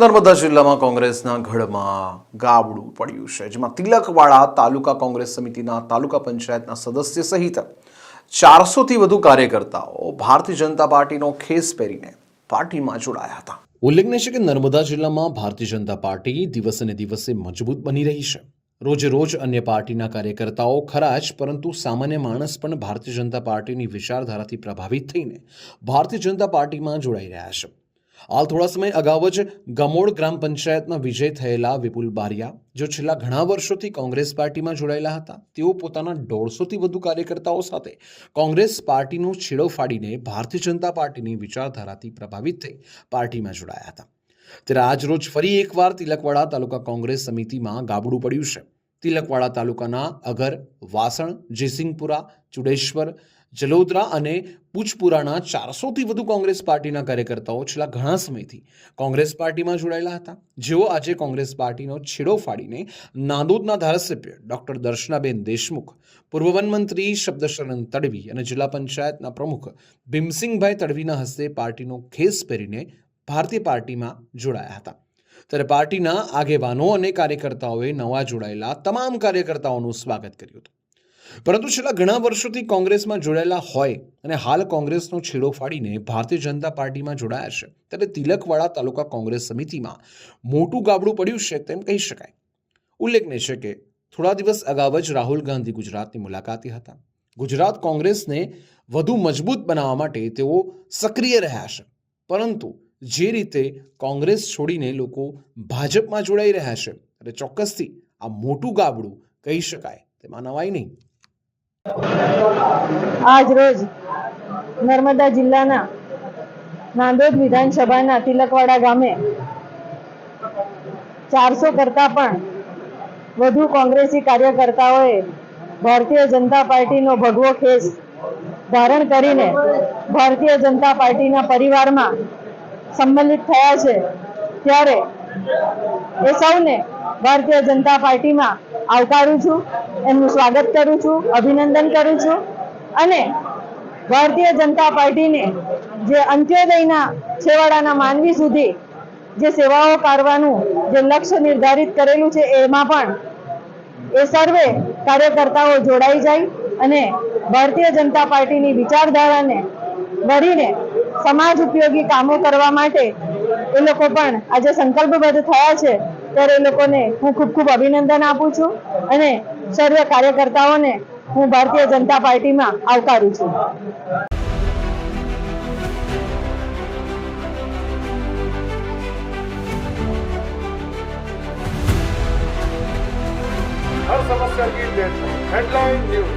નર્મદા જિલ્લામાં કોંગ્રેસના ગઢમાં ગાબડું પડ્યું છે, જેમાં તિલકવાડા તાલુકા કોંગ્રેસ સમિતિના તાલુકા પંચાયતના સદસ્ય સહિત ચારસોથી વધુ કાર્યકર્તાઓ ભારતીય જનતા પાર્ટીનો ખેસ પહેરીને પાર્ટીમાં જોડાયા હતા. ઉલ્લેખનીય છે કે નર્મદા જિલ્લામાં ભારતીય જનતા પાર્ટી દિવસે ને દિવસે મજબૂત બની રહી છે. રોજે રોજ અન્ય પાર્ટીના કાર્યકર્તાઓ ખરા જ, પરંતુ સામાન્ય માણસ પણ ભારતીય જનતા પાર્ટીની વિચારધારાથી પ્રભાવિત થઈને ભારતીય જનતા પાર્ટીમાં જોડાઈ રહ્યા છે. હાલ થોડા સમય અગાઉ જ ગમોડ ગ્રામ પંચાયતમાં વિજય થયેલા વિપુલ બારિયા, જો છેલ્લા ઘણા વર્ષોથી કોંગ્રેસ પાર્ટીમાં જોડાયેલા હતા, તેઓ પોતાના દોઢસોથી વધુ કાર્યકર્તાઓ સાથે કોંગ્રેસ પાર્ટીનો છેડો ફાડીને ભારતીય જનતા પાર્ટીની વિચારધારાથી પ્રભાવિત થઈ પાર્ટીમાં જોડાયા હતા. ત્યારે આજરોજ ફરી એકવાર તિલકવાડા તાલુકા કોંગ્રેસ સમિતિમાં ગાબડું પડ્યું છે. તિલકવાડા તાલુકાના અગર, વાસણ, જયસિંહપુરા, ચુડેશ્વર, જલોદરા અને પૂજપુરાના ચારસોથી વધુ કોંગ્રેસ પાર્ટીના કાર્યકર્તાઓ છેલ્લા ઘણા સમયથી કોંગ્રેસ પાર્ટીમાં જોડાયેલા હતા. જેઓ આજે કોંગ્રેસ પાર્ટીનો છેડો ફાડીને નાંદોદના ધારાસભ્ય ડોક્ટર દર્શનાબેન દેશમુખ, પૂર્વ વનમંત્રી શબ્દશરણ તડવી અને જિલ્લા પંચાયતના પ્રમુખ ભીમસિંહભાઈ તડવીના હસ્તે પાર્ટીનો ખેસ પહેરીને ભારતીય પાર્ટીમાં જોડાયા હતા. ત્યારે પાર્ટીના આગેવાનો અને કાર્યકર્તાઓએ નવા જોડાયેલા તમામ કાર્યકર્તાઓનું સ્વાગત કર્યું હતું. પરંતુ છેલ્લા ઘણા વર્ષોથી કોંગ્રેસમાં જોડાયેલા હોય અને હાલ કોંગ્રેસનો છેડો ફાડીને ભારતીય જનતા પાર્ટીમાં જોડાયા છે, ત્યારે તિલકવાડા તાલુકા કોંગ્રેસ સમિતિમાં મોટું ગાબડું પડ્યું છે તેમ કહી શકાય. ઉલ્લેખનીય છે કે થોડા દિવસ અગાઉ જ રાહુલ ગાંધી ગુજરાતની મુલાકાતે હતા. ગુજરાત કોંગ્રેસને વધુ મજબૂત બનાવવા માટે તેઓ સક્રિય રહ્યા છે. પરંતુ જે રીતે કોંગ્રેસ છોડીને લોકો ભાજપમાં જોડાઈ રહ્યા છે. એટલે ચોક્કસથી આ મોટું ગાબડું કહી શકાય. તેમાં નવાઈ નહીં. આજ રોજ નર્મદા જિલ્લાના નાંદોદ વિધાનસભાના તિલકવાડા ગામે ચારસો કરતા પણ વધુ કોંગ્રેસી કાર્યકર્તાઓએ ભારતીય જનતા પાર્ટીનો ભગવો ખેસ ધારણ કરીને ભારતીય જનતા પાર્ટીના પરિવારમાં સંમલિત થયા છે. ત્યારે એ સૌને ભારતીય જનતા પાર્ટીમાં આવકારું છું, એમનું સ્વાગત કરું છું, અભિનંદન કરું છું અને ભારતીય જનતા પાર્ટીને જે અંત્યોદયના છેવાડાના માનવી સુધી જે સેવાઓ કરવાનું જે લક્ષ્ય નિર્ધારિત કરેલું છે, એમાં પણ એ સર્વે કાર્યકર્તાઓ જોડાઈ જાય અને ભારતીય જનતા પાર્ટીની વિચારધારાને વળીને સમાજ ઉપયોગી કામો કરવા માટે એ લોકો પણ આજે સંકલ્પબદ્ધ થયા છે. ત્યારે એ લોકોને હું ખૂબ ખૂબ અભિનંદન આપું છું અને સર્વ કાર્યકર્તાઓને હું ભારતીય જનતા પાર્ટીમાં આવકારું છું. Headline news